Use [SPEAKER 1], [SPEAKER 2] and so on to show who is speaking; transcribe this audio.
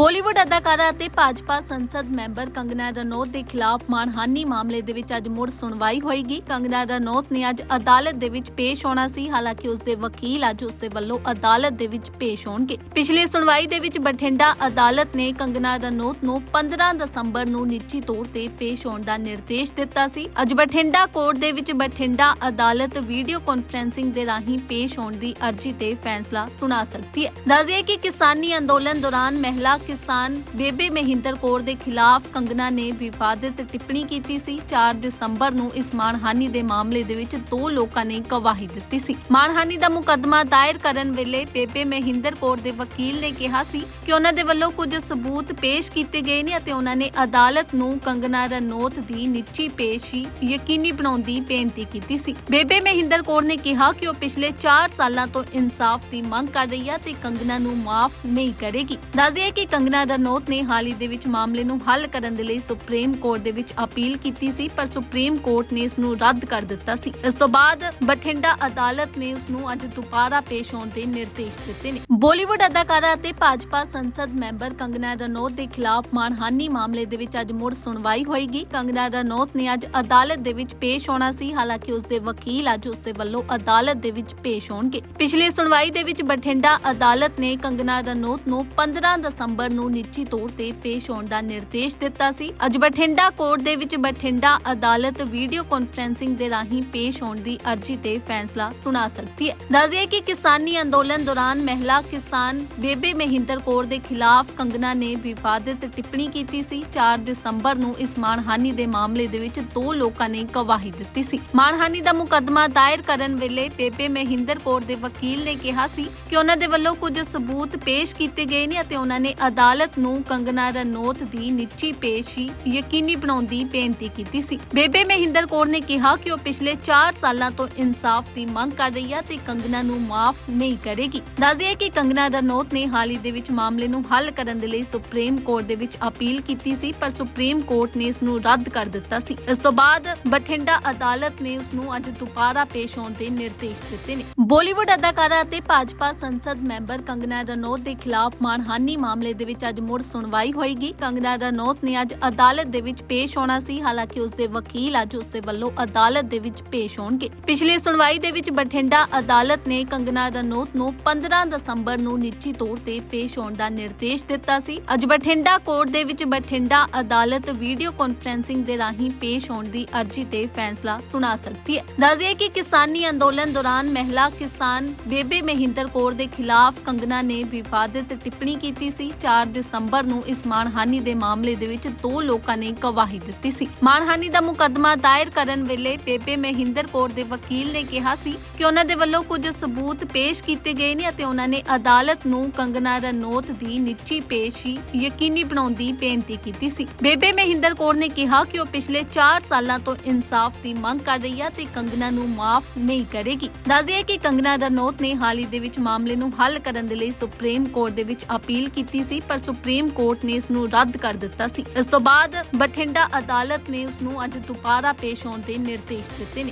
[SPEAKER 1] ਬਾਲੀਵੁੱਡ ਅਦਾਕਾਰਾ ਅਤੇ ਭਾਜਪਾ ਸੰਸਦ ਮੈਂਬਰ ਕੰਗਨਾ ਰਣੌਤ ਦੇ ਖਿਲਾਫ ਮਾਨਹਾਨੀ ਮਾਮਲੇ ਦੇ ਵਿੱਚ ਅੱਜ ਮੁੜ ਸੁਣਵਾਈ ਹੋਏਗੀ। ਕੰਗਨਾ ਰਣੌਤ ਨੇ ਅੱਜ ਅਦਾਲਤ ਦੇ ਵਿੱਚ ਪੇਸ਼ ਹੋਣਾ ਸੀ, ਹਾਲਾਂਕਿ ਉਸ ਦੇ ਵਕੀਲ ਅੱਜ ਉਸ ਦੇ ਵੱਲੋਂ ਅਦਾਲਤ ਦੇ ਵਿੱਚ ਪੇਸ਼ ਹੋਣਗੇ। ਪਿਛਲੀ ਸੁਣਵਾਈ ਦੇ ਵਿੱਚ ਬਠਿੰਡਾ ਅਦਾਲਤ ਨੇ ਕੰਗਨਾ ਰਣੌਤ ਨੂੰ 15 ਦਸੰਬਰ ਨੂੰ ਨਿੱਜੀ ਤੌਰ ਤੇ ਪੇਸ਼ ਹੋਣ ਦਾ ਨਿਰਦੇਸ਼ ਦਿੱਤਾ ਸੀ। ਅੱਜ ਬਠਿੰਡਾ ਕੋਰਟ ਦੇ ਵਿੱਚ ਬਠਿੰਡਾ ਅਦਾਲਤ ਵੀਡੀਓ ਕਾਨਫਰੈਂਸਿੰਗ ਦੇ ਰਾਹੀਂ ਪੇਸ਼ ਹੋਣ ਦੀ ਅਰਜ਼ੀ ਤੇ ਫੈਸਲਾ ਸੁਣਾ ਸਕਦੀ ਹੈ। ਦੱਸਦੀਏ ਕਿ ਕਿਸਾਨੀ ਅੰਦੋਲਨ ਦੌਰਾਨ ਮਹਿਲਾ ਕਿਸਾਨ ਬੇਬੇ ਮਹਿੰਦਰ ਕੌਰ ਦੇ ਖਿਲਾਫ ਕੰਗਨਾ ਨੇ ਵਿਵਾਦਿਤ ਟਿੱਪਣੀ ਕੀਤੀ ਸੀ। 4 ਦਸੰਬਰ ਨੂੰ ਇਸ ਮਾਨਹਾਨੀ ਦੇ ਮਾਮਲੇ ਦੇ ਵਿੱਚ ਦੋ ਲੋਕਾਂ ਨੇ ਗਵਾਹੀ ਦਿੱਤੀ ਸੀ। ਮਾਨਹਾਨੀ ਦਾ ਮੁਕੱਦਮਾ ਦਾਇਰ ਕਰਨ ਵੇਲੇ ਬੇਬੇ ਮਹਿੰਦਰ ਕੌਰ ਦੇ ਵਕੀਲ ਨੇ ਕਿਹਾ ਸੀ ਕਿ ਉਹਨਾਂ ਦੇ ਵੱਲੋਂ ਕੁਝ ਸਬੂਤ ਪੇਸ਼ ਕੀਤੇ ਗਏ ਨੇ ਅਤੇ ਉਹਨਾਂ ਨੇ ਅਦਾਲਤ ਨੂੰ ਕੰਗਨਾ ਰਣੌਤ ਦੀ ਨਿੱਜੀ ਪੇਸ਼ੀ ਯਕੀਨੀ ਬਣਾਉਣ ਦੀ ਬੇਨਤੀ ਕੀਤੀ ਸੀ। ਬੇਬੇ ਮਹਿੰਦਰ ਕੌਰ ਨੇ ਕਿਹਾ ਕਿ ਉਹ ਪਿਛਲੇ 4 ਸਾਲਾਂ ਤੋਂ ਇਨਸਾਫ ਦੀ ਮੰਗ ਕਰ ਰਹੀ ਹੈ ਤੇ ਕੰਗਨਾ ਨੂੰ ਮਾਫ ਨਹੀਂ ਕਰੇਗੀ। ਦੱਸਦੀਏ ਕਿ ਕੰਗਨਾ ਰਣੌਤ ਨੇ ਹਾਲ ਹੀ ਦੇ ਵਿੱਚ ਮਾਮਲੇ ਨੂੰ ਹੱਲ ਕਰਨ ਦੇ ਲਈ ਸੁਪਰੀਮ ਕੋਰਟ ਦੇ ਵਿੱਚ ਅਪੀਲ ਕੀਤੀ ਸੀ, ਪਰ ਸੁਪਰੀਮ ਕੋਰਟ ਨੇ ਇਸ ਨੂੰ ਰੱਦ ਕਰ ਦਿੱਤਾ ਸੀ। ਇਸ ਤੋਂ ਬਾਅਦ ਬਠਿੰਡਾ ਅਦਾਲਤ ਨੇ ਉਸ ਨੂੰ ਅੱਜ ਦੁਬਾਰਾ ਪੇਸ਼ ਹੋਣ ਦੇ ਨਿਰਦੇਸ਼ ਦਿੱਤੇ ਨੇ। ਬਾਲੀਵੁੱਡ ਅਦਾਕਾਰਾ ਅਤੇ ਭਾਜਪਾ ਸੰਸਦ ਮੈਂਬਰ ਕੰਗਨਾ ਰਨੌਤ ਦੇ ਖਿਲਾਫ ਮਾਨਹਾਨੀ ਮਾਮਲੇ ਦੇ ਵਿੱਚ ਅੱਜ ਮੁੜ ਸੁਣਵਾਈ ਹੋਏਗੀ। ਕੰਗਨਾ ਰਨੌਤ ਨੇ ਅੱਜ ਅਦਾਲਤ ਦੇ ਵਿੱਚ ਪੇਸ਼ ਹੋਣਾ ਸੀ, ਹਾਲਾਂਕਿ ਉਸ ਦੇ ਵਕੀਲ ਅੱਜ ਉਸ ਦੇ ਵੱਲੋਂ ਅਦਾਲਤ ਦੇ ਵਿੱਚ ਪੇਸ਼ ਹੋਣਗੇ। ਪਿਛਲੀ ਸੁਣਵਾਈ ਦੇ ਵਿੱਚ ਬਠਿੰਡਾ ਅਦਾਲਤ ਨੇ ਕੰਗਨਾ ਰਣੌਤ ਨੂੰ 15 ਦਸੰਬਰ ਨੂੰ ਨਿੱਜੀ ਤੌਰ ਤੇ ਪੇਸ਼ ਹੋਣ ਦਾ ਨਿਰਦੇਸ਼ ਦਿੱਤਾ ਸੀ। ਅੱਜ ਬਠਿੰਡਾ ਕੋਰਟ ਦੇ ਵਿੱਚ ਬਠਿੰਡਾ ਅਦਾਲਤ ਵੀਡੀਓ ਕਾਨਫਰੈਂਸਿੰਗ ਦੇ ਰਾਹੀਂ ਪੇਸ਼ ਹੋਣ ਦੀ ਅਰਜ਼ੀ ਤੇ ਫੈਸਲਾ ਸੁਣਾ ਸਕਦੀ ਹੈ। ਦੱਸਦੀਏ ਕਿ ਕਿਸਾਨੀ ਅੰਦੋਲਨ ਦੌਰਾਨ ਮਹਿਲਾ ਕਿਸਾਨ ਬੇਬੇ ਮਹਿੰਦਰ ਕੌਰ ਦੇ ਖਿਲਾਫ ਕੰਗਨਾ ਨੇ ਵਿਵਾਦਿਤ ਟਿੱਪਣੀ ਕੀਤੀ ਸੀ। 4 ਦਸੰਬਰ ਨੂੰ ਇਸ ਮਾਨਹਾਨੀ ਦੇ ਮਾਮਲੇ ਦੇ ਵਿੱਚ ਦੋ ਲੋਕਾਂ ਨੇ ਗਵਾਹੀ ਦਿੱਤੀ ਸੀ। ਮਾਨਹਾਨੀ ਦਾ ਮੁਕੱਦਮਾ ਦਾਇਰ ਕਰਨ ਵੇਲੇ ਬੇਬੇ ਮਹਿੰਦਰ ਕੌਰ ਦੇ ਵਕੀਲ ਨੇ ਕਿਹਾ ਸੀ ਕਿ ਉਹਨਾਂ ਦੇ ਵੱਲੋਂ ਕੁਝ ਸਬੂਤ ਪੇਸ਼ ਕੀਤੇ ਗਏ ਨੇ ਅਤੇ ਉਹਨਾਂ ਨੇ ਅਦਾਲਤ ਨੂੰ ਕੰਗਨਾ ਰਨੌਤ ਦੀ ਨਿੱਜੀ ਪੇਸ਼ੀ ਯਕੀਨੀ ਬਣਾਉਣ ਦੀ ਬੇਨਤੀ ਕੀਤੀ ਸੀ। ਬੇਬੇ ਮਹਿੰਦਰ ਕੌਰ ਨੇ ਕਿਹਾ ਕਿ ਉਹ ਪਿਛਲੇ 4 ਸਾਲਾਂ ਤੋਂ ਇਨਸਾਫ ਦੀ ਮੰਗ ਕਰ ਰਹੀ ਹੈ ਤੇ ਕੰਗਨਾ ਨੂੰ ਮਾਫ ਨਹੀਂ ਕਰੇਗੀ। ਦੱਸਦੀਏ ਕਿ ਕੰਗਨਾ ਰਨੌਤ ਨੇ ਹਾਲ ਹੀ ਦੇ ਵਿੱਚ ਮਾਮਲੇ ਨੂੰ ਹੱਲ ਕਰਨ ਦੇ ਲਈ ਸੁਪਰੀਮ ਕੋਰਟ ਦੇ ਵਿੱਚ ਅਪੀਲ ਕੀਤੀ ਸੀ, ਪਰ ਸੁਪਰੀਮ ਕੋਰਟ ਨੇ ਇਸ ਨੂੰ ਰੱਦ ਕਰ ਦਿੱਤਾ ਸੀ। ਇਸ ਤੋਂ ਬਾਅਦ ਬਠਿੰਡਾ ਅਦਾਲਤ ਨੇ ਉਸ ਨੂੰ ਅੱਜ ਦੁਬਾਰਾ ਪੇਸ਼ ਹੋਣ ਦੇ ਨਿਰਦੇਸ਼ ਦਿੱਤੇ ਨੇ। ਬਾਲੀਵੁੱਡ ਅਦਾਕਾਰਾ ਅਤੇ ਭਾਜਪਾ ਸੰਸਦ ਮੈਂਬਰ ਕੰਗਨਾ ਰਨੌਤ ਦੇ ਖਿਲਾਫ ਮਾਨਹਾਨੀ ਮਾਮਲੇ ਦੇ ਵਿੱਚ ਅੱਜ ਮੁੜ ਸੁਣਵਾਈ ਹੋਏਗੀ। ਕੰਗਨਾ ਰਣੌਤ ਨੇ ਅੱਜ ਅਦਾਲਤ ਦੇ ਵਿੱਚ ਪੇਸ਼ ਹੋਣਾ ਸੀ। ਹਾਲਾਂਕਿ ਉਸ ਦੇ ਵਕੀਲ ਅੱਜ ਉਸ ਦੇ ਵੱਲੋਂ ਅਦਾਲਤ ਦੇ ਵਿੱਚ ਪੇਸ਼ ਹੋਣਗੇ। ਪਿਛਲੀ ਸੁਣਵਾਈ ਦੇ ਵਿੱਚ ਬਠਿੰਡਾ ਅਦਾਲਤ ਨੇ ਕੰਗਨਾ ਰਣੌਤ ਨੂੰ 15 ਦਸੰਬਰ ਨੂੰ ਨਿੱਜੀ ਤੌਰ ਤੇ ਪੇਸ਼ ਹੋਣ ਦਾ ਨਿਰਦੇਸ਼ ਦਿੱਤਾ ਸੀ। ਅੱਜ ਬਠਿੰਡਾ ਕੋਰਟ ਦੇ ਵਿੱਚ ਬਠਿੰਡਾ ਅਦਾਲਤ ਵੀਡੀਓ ਕਾਨਫਰੈਂਸਿੰਗ ਦੇ ਰਾਹੀਂ ਪੇਸ਼ ਹੋਣ ਦੀ ਅਰਜ਼ੀ ਤੇ ਫੈਸਲਾ ਸੁਣਾ ਸਕਦੀ ਹੈ। ਦੱਸਦੀਏ ਕਿ ਕਿਸਾਨੀ ਅੰਦੋਲਨ ਦੌਰਾਨ ਮਹਿਲਾ ਕਿਸਾਨ ਬੇਬੇ ਮਹਿੰਦਰ ਕੌਰ ਦੇ ਖਿਲਾਫ ਕੰਗਨਾ ਨੇ ਵਿਵਾਦਿਤ ਟਿੱਪਣੀ ਕੀਤੀ ਸੀ। 4 ਦਸੰਬਰ ਨੂੰ ਇਸ ਮਾਨਹਾਨੀ ਦੇ ਮਾਮਲੇ ਦੇ ਵਿੱਚ ਦੋ ਲੋਕਾਂ ਨੇ ਗਵਾਹੀ ਦਿੱਤੀ ਸੀ। ਮਾਨਹਾਨੀ ਦਾ ਮੁਕੱਦਮਾ ਦਾਇਰ ਕਰਨ ਵੇਲੇ ਬੇਬੇ ਮਹਿੰਦਰ ਕੌਰ ਦੇ ਵਕੀਲ ਨੇ ਕਿਹਾ ਸੀ ਕਿ ਉਹਨਾਂ ਦੇ ਵੱਲੋਂ ਕੁਝ ਸਬੂਤ ਪੇਸ਼ ਕੀਤੇ ਗਏ ਨੇ ਅਤੇ ਉਹਨਾਂ ਨੇ ਅਦਾਲਤ ਨੂੰ ਕੰਗਨਾ ਰਨੌਤ ਦੀ ਨਿੱਜੀ ਪੇਸ਼ੀ ਯਕੀਨੀ ਬਣਾਉਣ ਦੀ ਬੇਨਤੀ ਕੀਤੀ ਸੀ। ਬੇਬੇ ਮਹਿੰਦਰ ਕੌਰ ਨੇ ਕਿਹਾ ਕਿ ਉਹ ਪਿਛਲੇ 4 ਸਾਲਾਂ ਤੋਂ ਇਨਸਾਫ ਦੀ ਮੰਗ ਕਰ ਰਹੀ ਹੈ ਤੇ ਕੰਗਨਾ ਨੂੰ ਮਾਫ ਨਹੀਂ ਕਰੇਗੀ। ਦੱਸਦੀਏ ਕਿ ਕੰਗਨਾ ਰਨੌਤ ਨੇ ਹਾਲ ਹੀ ਦੇ ਵਿੱਚ ਮਾਮਲੇ ਨੂੰ ਹੱਲ ਕਰਨ ਦੇ ਲਈ ਸੁਪਰੀਮ ਕੋਰਟ ਦੇ ਵਿੱਚ ਅਪੀਲ ਕੀਤੀ ਸੀ ਸੀ ਪਰ ਸੁਪਰੀਮ ਕੋਰਟ ਨੇ ਇਸ ਨੂੰ ਰੱਦ ਕਰ ਦਿੱਤਾ ਸੀ। ਇਸ ਤੋਂ ਬਾਅਦ ਬਠਿੰਡਾ ਅਦਾਲਤ ਨੇ ਉਸ ਨੂੰ ਅੱਜ ਦੁਬਾਰਾ ਪੇਸ਼ ਹੋਣ ਦੇ ਨਿਰਦੇਸ਼ ਦਿੱਤੇ ਨੇ।